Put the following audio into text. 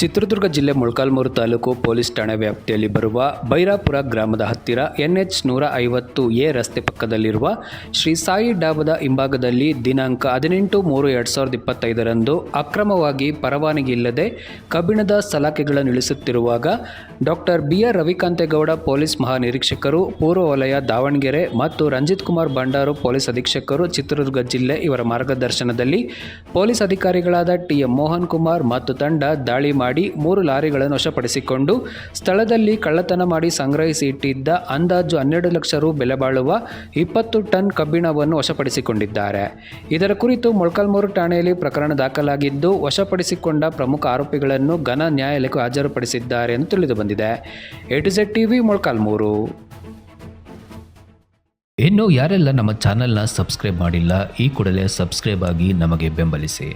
ಚಿತ್ರದುರ್ಗ ಜಿಲ್ಲೆ ಮೊಳಕಾಲ್ಮೂರು ತಾಲೂಕು ಪೊಲೀಸ್ ಠಾಣೆ ವ್ಯಾಪ್ತಿಯಲ್ಲಿ ಬರುವ ಬೈರಾಪುರ ಗ್ರಾಮದ ಹತ್ತಿರ ಎನ್ಎಚ್ ನೂರ ಐವತ್ತು ಎ ರಸ್ತೆ ಪಕ್ಕದಲ್ಲಿರುವ ಶ್ರೀ ಸಾಯಿ ಡಾಬದ ಹಿಂಭಾಗದಲ್ಲಿ ದಿನಾಂಕ ಹದಿನೆಂಟು ಮೂರು ಎರಡು ಸಾವಿರದ ಇಪ್ಪತ್ತೈದರಂದು ಅಕ್ರಮವಾಗಿ ಪರವಾನಗಿ ಇಲ್ಲದೆ ಕಬ್ಬಿಣದ ಸಲಾಕೆಗಳನ್ನು ಇಳಿಸುತ್ತಿರುವಾಗ doctor B R Ravikantegowda police ಮಹಾನಿರೀಕ್ಷಕರು, ಪೂರ್ವ ವಲಯ ದಾವಣಗೆರೆ ಮತ್ತು ರಂಜಿತ್ ಕುಮಾರ್ ಭಂಡಾರು ಪೊಲೀಸ್ ಅಧೀಕ್ಷಕರು ಚಿತ್ರದುರ್ಗ ಜಿಲ್ಲೆ ಇವರ ಮಾರ್ಗದರ್ಶನದಲ್ಲಿ ಪೊಲೀಸ್ ಅಧಿಕಾರಿಗಳಾದ ಟಿ ಎಂ ಮೋಹನ್ ಕುಮಾರ್ ಮತ್ತು ತಂಡ ದಾಳಿ ಮಾಡಿ ಮೂರು ಲಾರಿಗಳನ್ನು ವಶಪಡಿಸಿಕೊಂಡು ಸ್ಥಳದಲ್ಲಿ ಕಳ್ಳತನ ಮಾಡಿ ಸಂಗ್ರಹಿಸಿ ಇಟ್ಟಿದ್ದ ಅಂದಾಜು ಹನ್ನೆರಡು ಲಕ್ಷ ರು ಬೆಲೆ ಬಾಳುವ ಇಪ್ಪತ್ತು ಟನ್ ಕಬ್ಬಿಣವನ್ನು ವಶಪಡಿಸಿಕೊಂಡಿದ್ದಾರೆ. ಇದರ ಕುರಿತು ಮೊಳಕಾಲ್ಮೂರು ಠಾಣೆಯಲ್ಲಿ ಪ್ರಕರಣ ದಾಖಲಾಗಿದ್ದು, ವಶಪಡಿಸಿಕೊಂಡ ಪ್ರಮುಖ ಆರೋಪಿಗಳನ್ನು ಘನ ನ್ಯಾಯಾಲಯಕ್ಕೆ ಹಾಜರುಪಡಿಸಿದ್ದಾರೆ ಎಂದು ತಿಳಿದು ಬಂದಿದೆ. ಟಿವಿ ಮೊಳಕಾಲ್ಮೂರು. ಇನ್ನು ಯಾರೆಲ್ಲ ನಮ್ಮ ಚಾನೆಲ್ನ ಸಬ್ಸ್ಕ್ರೈಬ್ ಮಾಡಿಲ್ಲ, ಈ ಕೂಡಲೇ ಸಬ್ಸ್ಕ್ರೈಬ್ ಆಗಿ ನಮಗೆ ಬೆಂಬಲಿಸಿ.